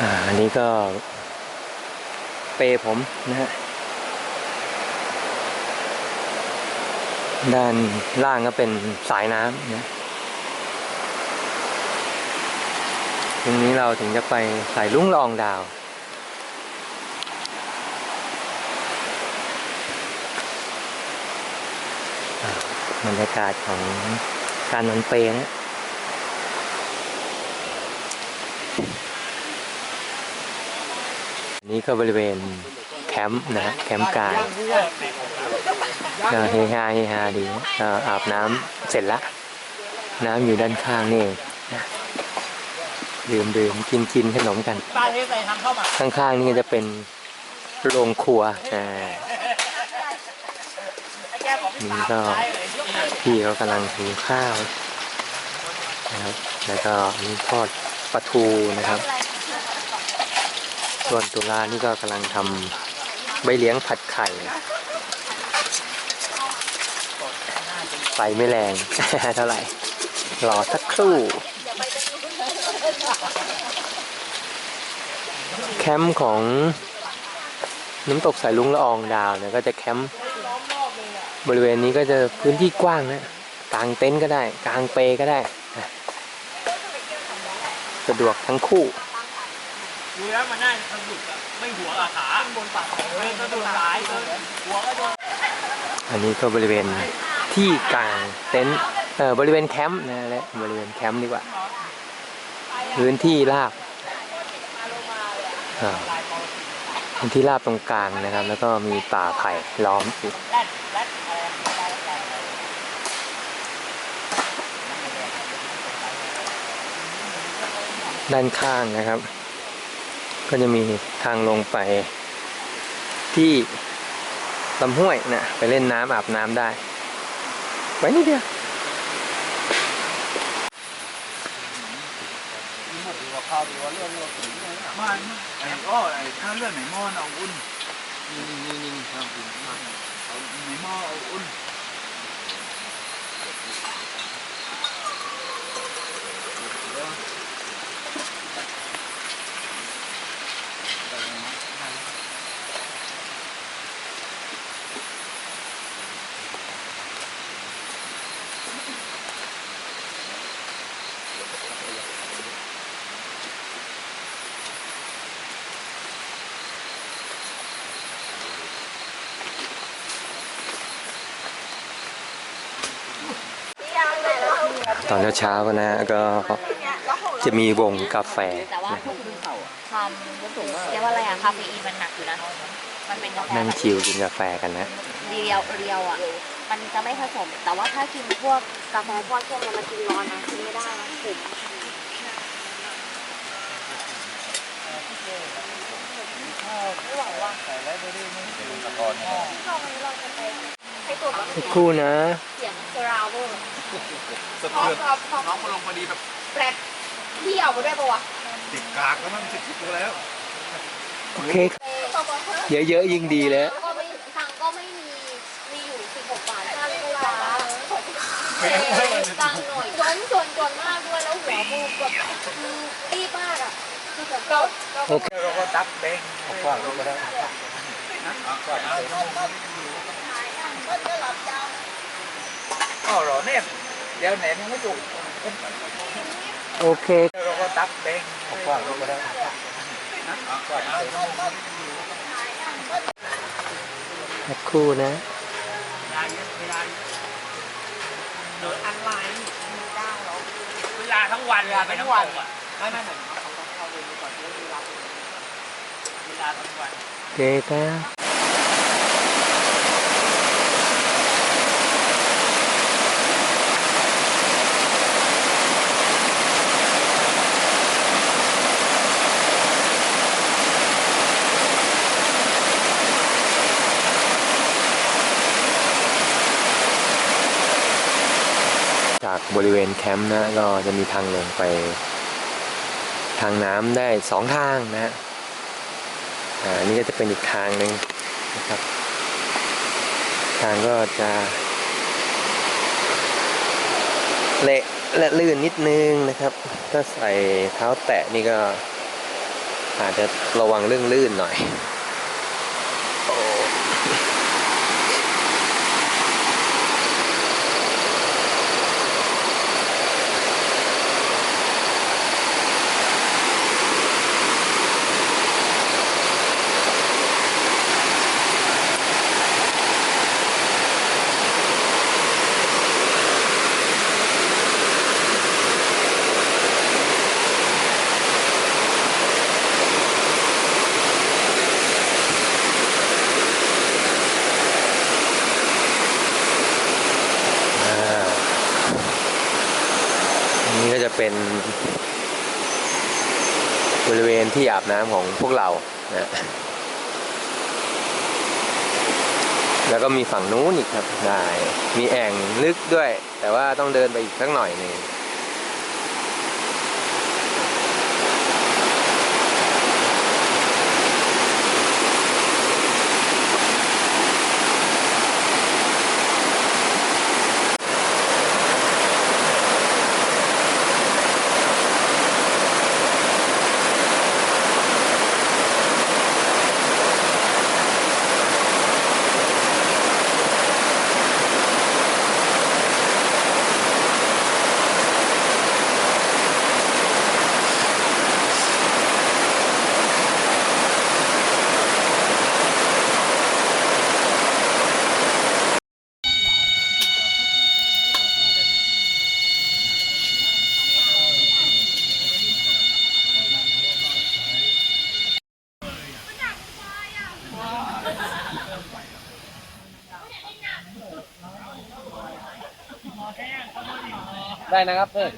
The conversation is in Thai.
อันนี้ก็เปผมนะฮะด้านล่างก็เป็นสายน้ำนะตรงนี้เราถึงจะไปสายลุ่งละอองดาวบรรยากาศของการนอนเปนะ นี่ก็บริเวณแคมป์นะแคมป์กางก็เฮฮาเฮฮาดีก็อาบน้ำเสร็จละ น้ำอยู่ด้านข้างนี่นะดื่มดื่มกินกินขนมกันป้างข้างๆนี่ก็จะเป็นโรงครัวอ่าไอ้แก้ของนี่ก็พี่เขากำลังหุงข้าวนะครับ แล้วก็มีทอดปลาทูนะครับ ส่วนตุลานี่ก็กำลังทำใบเลี้ยงผัดไข่ไฟไม่แรง เท่าไหร่รอสักครู่ แคมป์ของน้ำตกสายลุงละอองดาวเนี่ยก็จะแคมป์บริเวณนี้ก็จะพื้นที่กว้างนะกางเต็นท์ก็ได้ กางเปก็ได้ สะดวกทั้งคู่ ดูแล้วมันน่าจะสนุกอะไม่หัวกับขาบนปากเออสะดุดสายเออหัวก็โดนอันนี้ก็บริเวณที่กลางเต็นท์เออบริเวณแคมป์นะและบริเวณแคมป์ดีกว่า พื้นที่ราบพื้นที่ราบตรงกลางนะครับ แล้วก็มีป่าไผ่ล้อมอยู่ด้านข้างนะครับ ก็จะมีทางลงไป ที่ลำห้วยนะไปเล่นน้ำอาบน้ำได้ไว้นิดเดียวไม่ไอ้อ้อไอ้ถ้าเลือดในหม้อเอาอุ่นนี่นี่นี่นี่ครับเอาในหม้อเอาอุ่น ตอนเช้าๆก็นะก็จะมีวงกาแฟแต่ว่านะความเรียกว่าอะไรอะคาเฟอีนมันหนักอยู่นะมันเป็นกาแฟนั่งชิลกินกาแฟกันนะเรียวเรียวอะมันจะไม่ผสม แต่ว่าถ้ากินพวกกาแฟพวกเช่นเนี่ยมันกินร้อนนะกินไม่ได้นะขม ให้ตัวแบบสักครู่นะ เสียงกราวเวอร์สะเทือนน้องมาลงพอดีแบบแปรดที่เอาไปด้วยปะวะติดกากแล้วมันติดคิดแล้ว โอเค เยอะๆยิ่งดีเลยก็ไม่ตังค์ก็ไม่มี มีอยู่16บาทค่าเลยจ้าตังค์หน่อยจนจนจนมากด้วยแล้วหัวมูแบบคือรีบมากอะคือแบบเราโอเคเราก็ตักแดงฝากก็ได้ อ๋อเหรอเนี่ยเดี๋ยวแหนมยังไม่จุกโอเคเราก็ตักแดงฝากก็ได้สักครู่นะเวลายเวลาเยอะเดินอันไลน์เวลาทั้งวันเวลาไปทั้งวันอะไม่ไม่ไม่เขาต้องเข้าเรียนก่อนเรื่องเวลาเวลาทั้งวันโอเคครับ บริเวณแคมป์นะก็จะมีทางลงไป ทางน้ำได้สองทางนะฮะอ่านี่ก็จะเป็นอีกทางหนึ่งนะครับ ทางก็จะเละและลื่นนิดนึงนะครับ ถ้าใส่เท้าแตะนี่ก็อาจจะระวังเรื่องลื่นหน่อย เป็นบริเวณที่อาบน้ำของพวกเรานะแล้วก็มีฝั่งนู้นอีกครับได้มีแอ่งลึกด้วย แต่ว่าต้องเดินไปอีกสักหน่อยหนึ่ง ได้นะครับเพื่อน